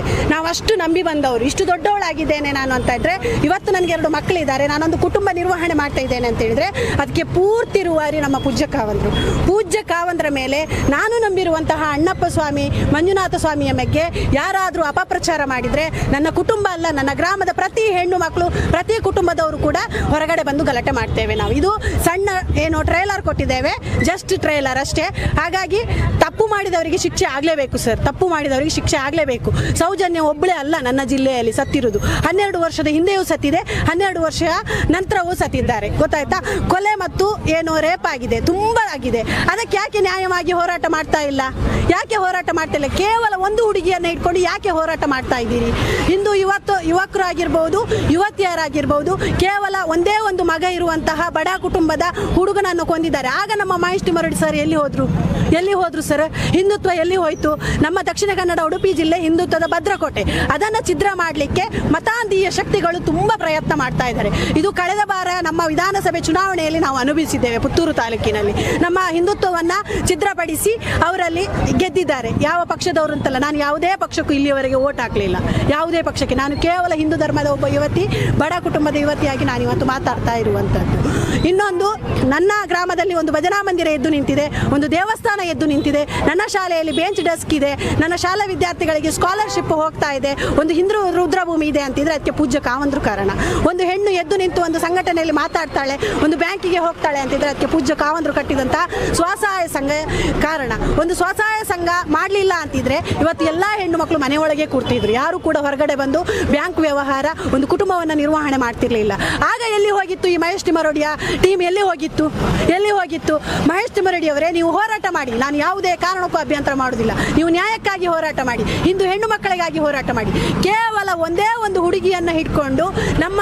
ನಾವು ಅಷ್ಟು ನಂಬಿ ಬಂದವರು. ಇಷ್ಟು ದೊಡ್ಡವಳಾಗಿದ್ದೇನೆ ನಾನು ಅಂತ ಇದ್ರೆ, ಇವತ್ತು ನನಗೆ ಎರಡು ಮಕ್ಕಳಿದ್ದಾರೆ ನಾನೊಂದು ಕುಟುಂಬ ನಿರ್ವಹಣೆ ಮಾಡ್ತಾ ಇದ್ದೇನೆ ಅಂತ ಹೇಳಿದ್ರೆ ಅದಕ್ಕೆ ಪೂರ್ತಿ ರೂವಾರಿ ನಮ್ಮ ಪೂಜ್ಯ ಕಾವಂದ್ರು. ಪೂಜ್ಯ ಕಾವಂದ್ರ ಮೇಲೆ ನಾನು ನಂಬಿರುವಂತಹ ಅಣ್ಣಪ್ಪ ಸ್ವಾಮಿ, ಮಂಜುನಾಥ ಸ್ವಾಮಿಯ ಬಗ್ಗೆ ಯಾರಾದರೂ ಅಪಪ್ರಚಾರ ಮಾಡಿದ್ರೆ, ನನ್ನ ಕುಟುಂಬ ಅಲ್ಲ, ನನ್ನ ಗ್ರಾಮದ ಪ್ರತಿ ಹೆಣ್ಣು ಮಕ್ಕಳು ಪ್ರತಿ ಕುಟುಂಬದವರು ಕೂಡ ಹೊರಗಡೆ ಬಂದು ಗಲಾಟೆ ಮಾಡ್ತೇವೆ ನಾವು. ಇದು ಸಣ್ಣ ಏನು ಟ್ರೈಲರ್ ಕೊಟ್ಟಿದ್ದೇವೆ ಜಸ್ಟ್ ಟ್ರೈಲರ್ ಅಷ್ಟೇ. ಹಾಗಾಗಿ ತಪ್ಪು ಮಾಡಿದವರಿಗೆ ಶಿಕ್ಷೆ ಆಗಲೇಬೇಕು ಸರ್. ತಪ್ಪು ಮಾಡಿದವರಿಗೆ ಶಿಕ್ಷೆ ಆಗಲೇಬೇಕು. ಸೌಜನ್ಯ ಒಬ್ಬಳೇ ಅಲ್ಲ ನನ್ನ ಜಿಲ್ಲೆಯಲ್ಲಿ ಸತ್ತಿರುವುದು. ಹನ್ನೆರಡು ವರ್ಷದ ಹಿಂದೆಯೂ ಸತ್ತಿದೆ, ಹನ್ನೆರಡು ವರ್ಷ ನಂತರವೂ ಸತ್ತಿದ್ದಾರೆ. ಗೊತ್ತಾಯ್ತಾ? ಕೊಲೆ ಮತ್ತು ಏನು ರೇಪ್ ಆಗಿದೆ, ತುಂಬ ಆಗಿದೆ. ಅದಕ್ಕೆ ಯಾಕೆ ನ್ಯಾಯವಾಗಿ ಹೋರಾಟ ಮಾಡ್ತಾ ಇಲ್ಲ? ಯಾಕೆ ಹೋರಾಟ ಮಾಡ್ತಾ ಇಲ್ಲ? ಕೇವಲ ಒಂದು ಹುಡುಗಿಯನ್ನು ಇಟ್ಕೊಂಡು ಯಾಕೆ ಹೋರಾಟ ಮಾಡ್ತಾ ಇದ್ದೀರಿ? ಇಂದು ಇವತ್ತು ಯುವಕರು ಆಗಿರ್ಬೋದು ಯುವತಿಯರಾಗಿರ್ಬೋದು, ಕೇವಲ ಒಂದೇ ಒಂದು ಮಗ ಇರುವಂತಹ ಬಡ ಕುಟುಂಬದ ಹುಡುಗನನ್ನು ಕೊಂದಿದ್ದಾರೆ. ಆಗ ನಮ್ಮ ಮಹೇಶ್ ಮರಡಿ ಸರ್ ಎಲ್ಲಿ ಹೋದ್ರು? ಎಲ್ಲಿ ಹೋದ್ರು ಸರ್? ಹಿಂದುತ್ವ ಎಲ್ಲಿ ಹೋಯ್ತು. ನಮ್ಮ ದಕ್ಷಿಣ ಕನ್ನಡ ಉಡುಪಿ ಜಿಲ್ಲೆ ಹಿಂದುತ್ವದ ಭದ್ರಕೋಟೆ. ಅದನ್ನು ಛಿದ್ರ ಮಾಡಲಿಕ್ಕೆ ಮತಾಂಧೀಯ ಶಕ್ತಿಗಳು ತುಂಬ ಪ್ರಯತ್ನ ಮಾಡ್ತಾ ಇದ್ದಾರೆ. ಇದು ಕಳೆದ ಬಾರ ನಮ್ಮ ವಿಧಾನಸಭೆ ಚುನಾವಣೆಯಲ್ಲಿ ನಾವು ಅನುಭವಿಸಿದ್ದೇವೆ ಪುತ್ತೂರು ತಾಲೂಕಿನಲ್ಲಿ. ನಮ್ಮ ಹಿಂದುತ್ವವನ್ನು ಛಿದ್ರಪಡಿಸಿ ಅವರಲ್ಲಿ ಗೆದ್ದಿದ್ದಾರೆ. ಯಾವ ಪಕ್ಷದವರು ಅಂತಲ್ಲ, ನಾನು ಯಾವುದೇ ಪಕ್ಷಕ್ಕೂ ಇಲ್ಲಿಯವರೆಗೆ ಓಟ್ ಹಾಕಲಿಲ್ಲ. ಯಾವುದೇ ಪಕ್ಷಕ್ಕೆ. ನಾನು ಕೇವಲ ಹಿಂದೂ ಧರ್ಮದ ಒಬ್ಬ ಯುವತಿ, ಬಡ ಕುಟುಂಬದ ಯುವತಿಯಾಗಿ ನಾನು ಇವತ್ತು ಮಾತಾಡ್ತಾ ಇರುವಂಥದ್ದು ಇನ್ನೊಂದು, ನನ್ನ ಗ್ರಾಮದಲ್ಲಿ ಒಂದು ಭಜನಾ ಮಂದಿರ ಎದ್ದು ನಿಂತಿದೆ, ಒಂದು ದೇವಸ್ಥಾನ ಎದ್ದು ನಿಂತಿದೆ, ನನ್ನ ಶಾಲೆಯಲ್ಲಿ ಬೆಂಚ್ ಡೆಸ್ಕ್ ಇದೆ, ನನ್ನ ಶಾಲಾ ವಿದ್ಯಾರ್ಥಿಗಳಿಗೆ ಸ್ಕಾಲರ್ಶಿಪ್ ಹೋಗ್ತಾ ಇದೆ, ಒಂದು ಹಿಂದೂ ರುದ್ರಭೂಮಿ ಇದೆ ಅಂತಿದ್ರೆ ಅದಕ್ಕೆ ಪೂಜ್ಯ ಕಾವಂದ್ರು ಕಾರಣ. ಒಂದು ಹೆಣ್ಣು ಎದ್ದು ನಿಂತು ಒಂದು ಸಂಘಟನೆಯಲ್ಲಿ ಮಾತಾಡ್ತಾಳೆ, ಒಂದು ಬ್ಯಾಂಕಿಗೆ ಹೋಗ್ತಾಳೆ ಅಂತಿದ್ರೆ ಅದಕ್ಕೆ ಪೂಜ್ಯ ಕಾವಂದ್ರು ಕಟ್ಟಿದಂಥ ಸ್ವಸಹಾಯ ಸಂಘ ಕಾರಣ. ಒಂದು ಸ್ವಸಹಾಯ ಸಂಘ ಮಾಡಲಿಲ್ಲ ಅಂತಿದ್ರೆ ಇವತ್ತು ಎಲ್ಲ ಹೆಣ್ಣು ಮಕ್ಕಳು ಮನೆಯೊಳಗೆ ಕೂರ್ತಿದ್ರು. ಯಾರು ಕೂಡ ಹೊರಗಡೆ ಬಂದು ಬ್ಯಾಂಕ್ ವ್ಯವಹಾರ, ಒಂದು ಕುಟುಂಬವನ್ನು ನಿರ್ವಹಣೆ ಮಾಡ್ತಿರ್ಲಿಲ್ಲ. ಆಗ ಎಲ್ಲಿ ಹೋಗಿತ್ತು ಈ ಮಹೇಶ್ ತಿಮರೋಡಿಯ ಟೀಮ್ ಎಲ್ಲಿ ಹೋಗಿತ್ತು ಎಲ್ಲಿ ಹೋಗಿತ್ತು? ಮಹೇಶ್ ತಿಮ್ಮರೆಡ್ಡಿ ಅವರೇ, ನೀವು ಹೋರಾಟ ಮಾಡಿ. ನಾನು ಯಾವುದೇ ಕಾರಣಕ್ಕೂ ಅಭ್ಯಂತರ ಮಾಡುವುದಿಲ್ಲ. ನೀವು ನ್ಯಾಯಕ್ಕಾಗಿ ಹೋರಾಟ ಮಾಡಿ. ಇಂದು ಹೆಣ್ಣು ಮಕ್ಕಳಿಗಾಗಿ ಹೋರಾಟ ಮಾಡಿ. ಕೇವಲ ಒಂದೇ ಒಂದು ಹುಡುಗಿಯನ್ನು ಹಿಡ್ಕೊಂಡು ನಮ್ಮ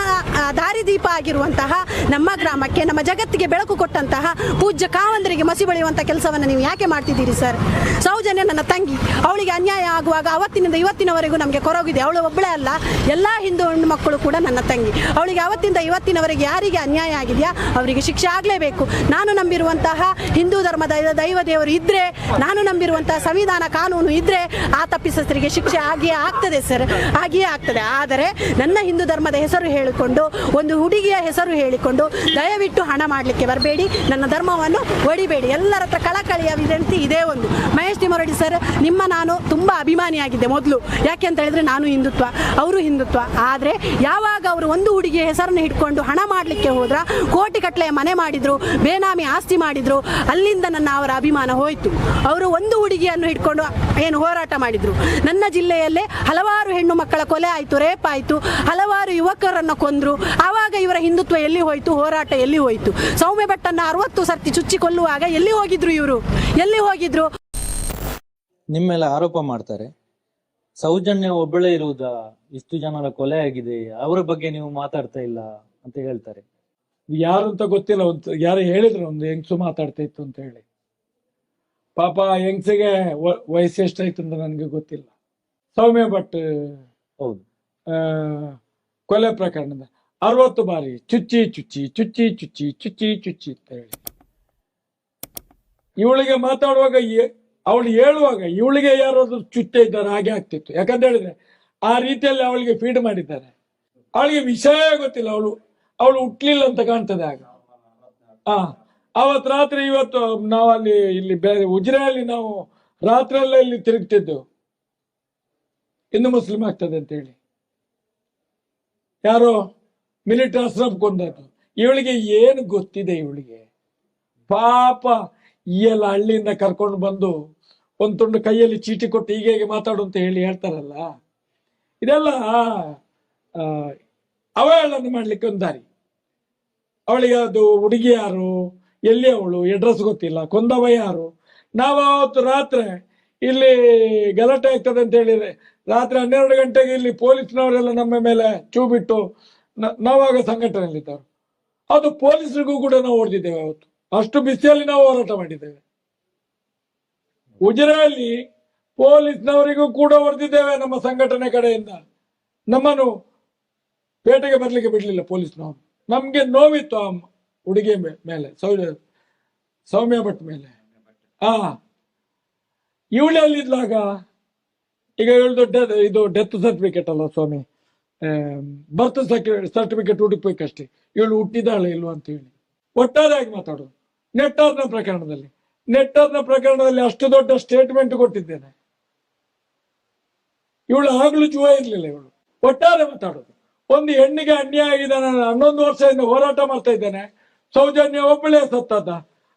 ದಾರಿದೀಪ ಆಗಿರುವಂತಹ ನಮ್ಮ ಗ್ರಾಮಕ್ಕೆ, ನಮ್ಮ ಜಗತ್ತಿಗೆ ಬೆಳಕು ಕೊಟ್ಟಂತಹ ಪೂಜ್ಯ ಕಾವಂದರಿಗೆ ಮಸಿ ಬಳಿಯುವಂಥ ಕೆಲಸವನ್ನು ನೀವು ಯಾಕೆ ಮಾಡ್ತಿದ್ದೀರಿ ಸರ್? ಸೌಜನ್ಯ ನನ್ನ ತಂಗಿ. ಅವಳಿಗೆ ಅನ್ಯಾಯ ಆಗುವಾಗ ಅವತ್ತಿನಿಂದ ಇವತ್ತಿನವರೆಗೂ ನಮಗೆ ಕೊರಗಿದೆ. ಅವಳು ಒಬ್ಬಳೇ ಅಲ್ಲ, ಎಲ್ಲ ಹಿಂದೂ ಹೆಣ್ಣು ಮಕ್ಕಳು ಕೂಡ ನನ್ನ ತಂಗಿ. ಅವಳಿಗೆ ಅವತ್ತಿಂದ ಇವತ್ತಿನವರೆಗೆ ಯಾರಿಗೆ ಅನ್ಯಾಯ ಆಗಿದೆಯಾ? ಅವರಿಗೆ ಶಿಕ್ಷೆ ಆಗಲೇಬೇಕು. ನಾನು ನಂಬಿರುವಂತಹ ಹಿಂದೂ ಧರ್ಮದ ದೈವ ದೇವರು ಇದ್ದರೆ ನಾನು ನಂಬಿರುವಂತಹ ಸಂವಿಧಾನ ಕಾನೂನು ಇದ್ದರೆ ಆ ತಪ್ಪಿಸರಿಗೆ ಶಿಕ್ಷೆ ಆಗಿಯೇ ಆಗ್ತದೆ ಸರ್. ಆಗಿಯೇ ಆಗ್ತದೆ. ಆದರೆ ನನ್ನ ಹಿಂದೂ ಧರ್ಮದ ಹೆಸರು ಹೇಳಿಕೊಂಡು, ಒಂದು ಹುಡುಗಿಯ ಹೆಸರು ಹೇಳಿಕೊಂಡು ದಯವಿಟ್ಟು ಹಣ ಮಾಡಲಿಕ್ಕೆ ಬರಬೇಡಿ. ನನ್ನ ಧರ್ಮವನ್ನು ಒಡಿಬೇಡಿ. ಎಲ್ಲರ ಹತ್ರ ಕಳಕಳಿಯ ವಿನಂತಿ ಇದೇ ಒಂದು. ಮಹೇಶ್ ತಿಮರಡಿ ಸರ್, ನಿಮ್ಮ ನಾನು ತುಂಬ ಅಭಿಮಾನಿಯಾಗಿದ್ದೆ ಮೊದಲು. ಯಾಕೆ ಅಂತ ಹೇಳಿದ್ರೆ ನಾನು ಹಿಂದುತ್ವ, ಅವರು ಹಿಂದುತ್ವ. ಆದರೆ ಯಾವಾಗ ಅವರು ಒಂದು ಹುಡುಗಿಯ ಹೆಸರನ್ನು ಹಿಡ್ಕೊಂಡು ಹಣ ಮಾಡಲಿಕ್ಕೆ ಹೋದ್ರ ಕೋಟಿ ಕಟ್ಲೆಯ ಮನೆ ಮಾಡಿದ್ರು, ಬೇನಾಮಿ ಆಸ್ತಿ ಮಾಡಿದ್ರು, ಅಲ್ಲಿಂದ ನನ್ನ ಅವರ ಅಭಿಮಾನ ಹೋಯಿತು. ಅವರು ಒಂದು ಹುಡುಗಿಯನ್ನು ಹಿಡ್ಕೊಂಡು ಏನು ಹೋರಾಟ ಮಾಡಿದ್ರು. ನನ್ನ ಜಿಲ್ಲೆಯಲ್ಲೇ ಹಲವಾರು ಹೆಣ್ಣು ಮಕ್ಕಳ ಕೊಲೆ ಆಯಿತು, ರೇಪ್ ಆಯಿತು, ಹಲವಾರು ಯುವಕರನ್ನು ಕೊಂದ್ರು. ಆವಾಗ ಇವರ ಹಿಂದುತ್ವ ಎಲ್ಲಿ ಹೋಯಿತು, ಹೋರಾಟ ಎಲ್ಲಿ ಹೋಯಿತು? ಸೌಮ್ಯ ಭಟ್ಟನ್ನು ಅರವತ್ತು ಸರ್ತಿ ಚುಚ್ಚಿ ಕೊಲ್ಲುವಾಗ ಎಲ್ಲಿ ಹೋಗಿದ್ರು ಇವರು? ಎಲ್ಲಿ ಹೋಗಿದ್ರು? ನಿಮ್ಮೆಲ್ಲ ಆರೋಪ ಮಾಡ್ತಾರೆ. ಸೌಜನ್ಯ ಒಬ್ಬಳೇ ಇರುವುದಾ? ಇಷ್ಟು ಜನರ ಕೊಲೆ ಆಗಿದೆ. ಅವರ ಬಗ್ಗೆ ನೀವು ಮಾತಾಡ್ತಾ ಇಲ್ಲ ಅಂತ ಹೇಳ್ತಾರೆ. ಯಾರು ಅಂತ ಗೊತ್ತಿಲ್ಲ. ಒಂದು ಯಾರು ಹೇಳಿದ್ರು ಒಂದು ಹೆಂಗ್ಸು ಮಾತಾಡ್ತಾ ಇತ್ತು ಅಂತ ಹೇಳಿ. ಪಾಪ ಹೆಂಗ್ಸಿಗೆ ವಯಸ್ಸು ಎಷ್ಟಾಯ್ತು ಅಂತ ನನಗೆ ಗೊತ್ತಿಲ್ಲ. ಸೌಮ್ಯ ಭಟ್ ಹೌದು. ಆ, ಕೊಲೆ ಪ್ರಕರಣದ ಅರವತ್ತು ಬಾರಿ ಚುಚ್ಚಿ ಚುಚ್ಚಿ ಚುಚ್ಚಿ ಚುಚ್ಚಿ ಚುಚ್ಚಿ ಚುಚ್ಚಿ ಅಂತ ಹೇಳಿ. ಇವಳಿಗೆ ಮಾತಾಡುವಾಗ ಅವಳು ಹೇಳುವಾಗ ಇವಳಿಗೆ ಯಾರಾದ್ರೂ ಚುಚ್ಚ ಇದ್ದಾರೆ ಹಾಗೆ ಆಗ್ತಿತ್ತು. ಯಾಕಂತ ಹೇಳಿದ್ರೆ ಆ ರೀತಿಯಲ್ಲಿ ಅವಳಿಗೆ ಫೀಡ್ ಮಾಡಿದ್ದಾರೆ. ಅವಳಿಗೆ ವಿಷಯ ಗೊತ್ತಿಲ್ಲ. ಅವಳು ಅವಳು ಹುಟ್ಲಿಲ್ಲ ಅಂತ ಕಾಣ್ತದೆ ಆಗ. ಆ ರಾತ್ರಿ ಇವತ್ತು ನಾವು ಅಲ್ಲಿ ಇಲ್ಲಿ ಬೇರೆ ಉಜಿರೆಯಲ್ಲಿ ನಾವು ರಾತ್ರಿ ಎಲ್ಲ ಇಲ್ಲಿ ತಿರುಗ್ತಿದ್ದೆವು ಇನ್ನು ಮುಸ್ಲಿಂ ಆಗ್ತದೆ ಅಂತ ಹೇಳಿ ಯಾರೋ ಮಿಲಿಟರಿ ಅಸ್ರಫ್ ಕೊಂದದ್ದು ಇವಳಿಗೆ ಏನು ಗೊತ್ತಿದೆ ಇವಳಿಗೆ? ಪಾಪ ಈ ಎಲ್ಲ ಹಳ್ಳಿಯಿಂದ ಕರ್ಕೊಂಡು ಬಂದು ಒಂದು ತುಂಡು ಕೈಯಲ್ಲಿ ಚೀಟಿ ಕೊಟ್ಟು ಹೀಗೆ ಹೇಗೆ ಮಾತಾಡು ಅಂತ ಹೇಳಿ ಹೇಳ್ತಾರಲ್ಲ. ಇದೆಲ್ಲ ಅವಹೇಳನ ಮಾಡ್ಲಿಕ್ಕೆ ಒಂದು ದಾರಿ. ಅವಳಿಗೆ ಅದು ಹುಡುಗಿ ಯಾರು? ಎಲ್ಲಿ ಅವಳು? ಅಡ್ರೆಸ್ ಗೊತ್ತಿಲ್ಲ. ಕೊಂದವ ಯಾರು? ನಾವು ಅವತ್ತು ರಾತ್ರಿ ಇಲ್ಲಿ ಗಲಾಟೆ ಆಗ್ತದೆ ಅಂತ ಹೇಳಿದ್ರೆ ರಾತ್ರಿ ಹನ್ನೆರಡು ಗಂಟೆಗೆ ಇಲ್ಲಿ ಪೊಲೀಸ್ನವರೆಲ್ಲ ನಮ್ಮ ಮೇಲೆ ಚೂ ಬಿಟ್ಟು ನಾವಾಗ ಸಂಘಟನೆಯಲ್ಲಿದ್ದವರು. ಅದು ಪೊಲೀಸರಿಗೂ ಕೂಡ ನಾವು ಹೊಡೆದಿದ್ದೇವೆ ಅವತ್ತು. ಅಷ್ಟು ಬಿಸಿಯಲ್ಲಿ ನಾವು ಹೋರಾಟ ಮಾಡಿದ್ದೇವೆ. ಉಜಿರೆಯಲ್ಲಿ ಪೊಲೀಸ್ನವರಿಗೂ ಕೂಡ ಹೊಡೆದಿದ್ದೇವೆ ನಮ್ಮ ಸಂಘಟನೆ ಕಡೆಯಿಂದ. ನಮ್ಮನ್ನು ಪೇಟೆಗೆ ಬರ್ಲಿಕ್ಕೆ ಬಿಡ್ಲಿಲ್ಲ ಪೊಲೀಸ್ನವರು. ನಮ್ಗೆ ನೋವಿತ್ತು ಆ ಹುಡುಗಿ ಮೇಲೆ, ಸೌಮ್ಯ ಸೌಮ್ಯ ಭಟ್ ಮೇಲೆ. ಹಾ ಇವಳು ಎಲ್ಲಿದ್ಲಾಗ? ಈಗ ಇವಳ್ದು ಡೆ- ಇದು ಡೆತ್ ಸರ್ಟಿಫಿಕೇಟ್ ಅಲ್ಲ ಸ್ವಾಮಿ. ಬರ್ತ್ ಸರ್ಟಿಫಿಕೇಟ್ ಹುಡುಕ್ಬೇಕಷ್ಟೇ ಇವಳು ಹುಟ್ಟಿದಾಳೆ ಇಲ್ವಾ ಅಂತ ಹೇಳಿ. ಒಟ್ಟಾರೆಯಾಗಿ ಮಾತಾಡೋದು ನೆಟ್ಟಾರ್ನ ಪ್ರಕರಣದಲ್ಲಿ. ನೆಟ್ಟಾರ್ನ ಪ್ರಕರಣದಲ್ಲಿ ಅಷ್ಟು ದೊಡ್ಡ ಸ್ಟೇಟ್ಮೆಂಟ್ ಕೊಟ್ಟಿದ್ದೇನೆ. ಇವಳು ಆಗ್ಲೂ ಜುವ ಇರ್ಲಿಲ್ಲ ಇವಳು. ಒಟ್ಟಾರೆ ಮಾತಾಡೋದು. ಒಂದು ಹೆಣ್ಣಿಗೆ ಅನ್ಯಾಯ ಆಗಿದೆ ನಾನು ಹನ್ನೊಂದು ವರ್ಷದಿಂದ ಹೋರಾಟ ಮಾಡ್ತಾ ಇದ್ದೇನೆ. ಸೌಜನ್ಯ ಒಬ್ಬಳೇ ಸತ್ತದ.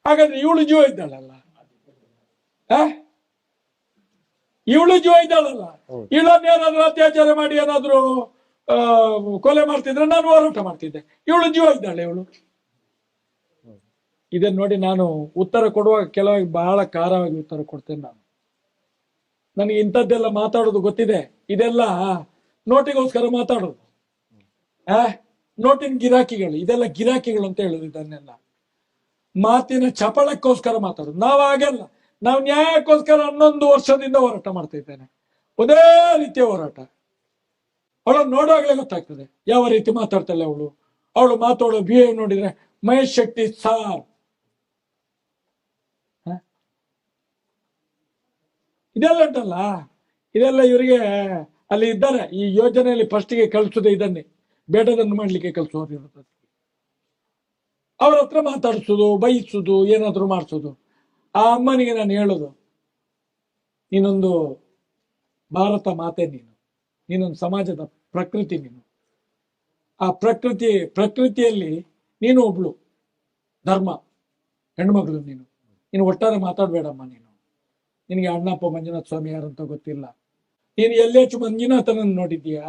ಹಾಗಾದ್ರೆ ಇವಳು ಜೀವ ಇದ್ದಾಳಲ್ಲ? ಇವಳು ಜೀವ ಇದ್ದಾಳಲ್ಲ? ಇವಳನ್ನ ಏನಾದ್ರೂ ಅತ್ಯಾಚಾರ ಮಾಡಿ ಏನಾದ್ರು ಕೊಲೆ ಮಾಡ್ತಿದ್ರೆ ನಾನು ಹೋರಾಟ ಮಾಡ್ತಿದ್ದೆ. ಇವಳು ಜೀವ ಇದ್ದಾಳೆ ಇವಳು. ಇದನ್ ನೋಡಿ ನಾನು ಉತ್ತರ ಕೊಡುವಾಗ ಕೆಲವಾಗಿ ಬಹಳ ಖಾರವಾಗಿ ಉತ್ತರ ಕೊಡ್ತೇನೆ ನಾನು. ನನಗೆ ಇಂಥದ್ದೆಲ್ಲ ಮಾತಾಡೋದು ಗೊತ್ತಿದೆ. ಇದೆಲ್ಲ ನೋಟಿಗೋಸ್ಕರ ಮಾತಾಡೋದು. ಆ? ನೋಟಿನ ಗಿರಾಕಿಗಳು, ಇದೆಲ್ಲ ಗಿರಾಕಿಗಳು ಅಂತ ಹೇಳುದು ಇದನ್ನೆಲ್ಲ. ಮಾತಿನ ಚಪಳಕ್ಕೋಸ್ಕರ ಮಾತಾಡೋದು. ನಾವು ಹಾಗಲ್ಲ ನಾವು ನ್ಯಾಯಕ್ಕೋಸ್ಕರ ಹನ್ನೊಂದು ವರ್ಷದಿಂದ ಹೋರಾಟ ಮಾಡ್ತಾ ಇದ್ದೇನೆ. ಒಂದೇ ರೀತಿಯ ಹೋರಾಟ. ಅವಳನ್ನು ನೋಡುವಾಗಲೇ ಗೊತ್ತಾಗ್ತದೆ, ಯಾವ ರೀತಿ ಮಾತಾಡ್ತಾಳೆ ಅವಳು. ಅವಳು ಮಾತಾಡೋ ಬಿಹೇವ್ ನೋಡಿದ್ರೆ, ಮಹೇಶ್ ಶೆಟ್ಟಿ ಸಾರ್? ಇದೆಲ್ಲ ಉಂಟಲ್ಲ? ಇದೆಲ್ಲ ಇವರಿಗೆ ಅಲ್ಲಿ ಇದ್ದಾರೆ, ಈ ಯೋಜನೆಯಲ್ಲಿ ಫಸ್ಟಿಗೆ ಕಳಿಸುದೇ ಇದನ್ನೇ. ಬೇಡದನ್ನು ಮಾಡ್ಲಿಕ್ಕೆ ಕೆಲಸವರು ಇರುತ್ತದೆ ಅವ್ರ ಹತ್ರ ಮಾತಾಡಿಸೋದು, ಬೈಸೋದು, ಏನಾದರೂ ಮಾಡಿಸೋದು. ಆ ಅಮ್ಮನಿಗೆ ನಾನು ಹೇಳೋದು, ನೀನೊಂದು ಭಾರತ ಮಾತೆ ನೀನು. ನೀನೊಂದು ಸಮಾಜದ ಪ್ರಕೃತಿ ನೀನು. ಆ ಪ್ರಕೃತಿ, ಪ್ರಕೃತಿಯಲ್ಲಿ ನೀನು ಒಬ್ಳು. ಧರ್ಮ. ಹೆಣ್ಮಗಳು ನೀನು. ನೀನು ಒಟ್ಟಾರೆ ಮಾತಾಡಬೇಡಮ್ಮ ನೀನು. ನಿನಗೆ ಅಣ್ಣಪ್ಪ ಮಂಜುನಾಥ ಸ್ವಾಮಿ ಯಾರಂತ ಗೊತ್ತಿಲ್ಲ. ನೀನು ಎಲ್ ಎಚ್ ಮಂಜುನಾಥನನ್ನು ನೋಡಿದ್ದೀಯಾ?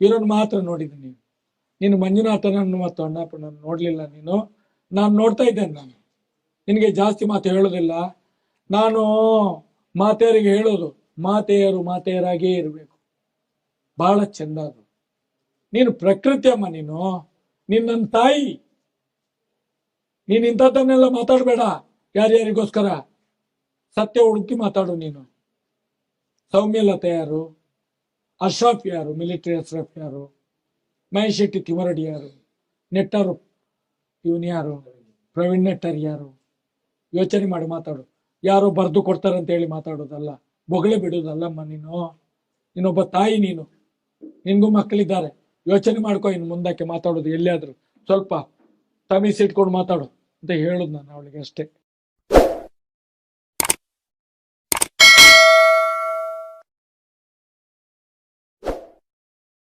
ಇವರನ್ನು ಮಾತ್ರ ನೋಡಿದ್ದೀನಿ ನೀನು. ನೀನು ಮಂಜುನಾಥನನ್ನು ಮತ್ತು ಅಣ್ಣಪ್ಪನನ್ನು ನೋಡಲಿಲ್ಲ ನೀನು. ನಾನು ನೋಡ್ತಾ ಇದ್ದೇನೆ ನಾನು. ನಿನಗೆ ಜಾಸ್ತಿ ಮಾತು ಹೇಳೋದಿಲ್ಲ. ನಾನು ಮಾತೆಯರಿಗೆ ಹೇಳೋದು, ಮಾತೆಯರು ಮಾತೆಯರಾಗೇ ಇರಬೇಕು. ಬಹಳ ಚೆಂದ ಅದು. ನೀನು ಪ್ರಕೃತಿ ಅಮ್ಮ ನೀನು. ನಿನ್ನ ತಾಯಿ. ನೀನು ಇಂಥದ್ದನ್ನೆಲ್ಲ ಮಾತಾಡಬೇಡ. ಯಾರ್ಯಾರಿಗೋಸ್ಕರ? ಸತ್ಯ ಹುಡುಕಿ ಮಾತಾಡು ನೀನು. ಸೌಮ್ಯ ಯಾರು ಅಶ್ರಫ್ ಯಾರು? ಮಿಲಿಟರಿ ಅಶ್ರಫ್ ಯಾರು? ಮಹೇಶ್ ಶೆಟ್ಟಿ ತಿಮರಡಿ ಯಾರು? ನೆಟ್ಟರು, ಇವನು ಯಾರು? ಪ್ರವೀಣ್ ನೆಟ್ಟರ್ ಯಾರು? ಯೋಚನೆ ಮಾಡಿ ಮಾತಾಡು. ಯಾರೋ ಬರೆದು ಕೊಡ್ತಾರಂತ ಹೇಳಿ ಮಾತಾಡೋದಲ್ಲ, ಬೊಗಳೆ ಬಿಡೋದಲ್ಲಮ್ಮ ನೀನು. ನೀನೊಬ್ಬ ತಾಯಿ ನೀನು. ನಿನ್ಗೂ ಮಕ್ಕಳಿದ್ದಾರೆ. ಯೋಚನೆ ಮಾಡ್ಕೊ, ಇನ್ನು ಮುಂದಕ್ಕೆ ಮಾತಾಡೋದು ಎಲ್ಲಿಯಾದರೂ. ಸ್ವಲ್ಪ ತಮಿಸಿಟ್ಕೊಂಡು ಮಾತಾಡು ಅಂತ ಹೇಳೋದು ನಾನು ಅವಳಿಗೆ ಅಷ್ಟೇ.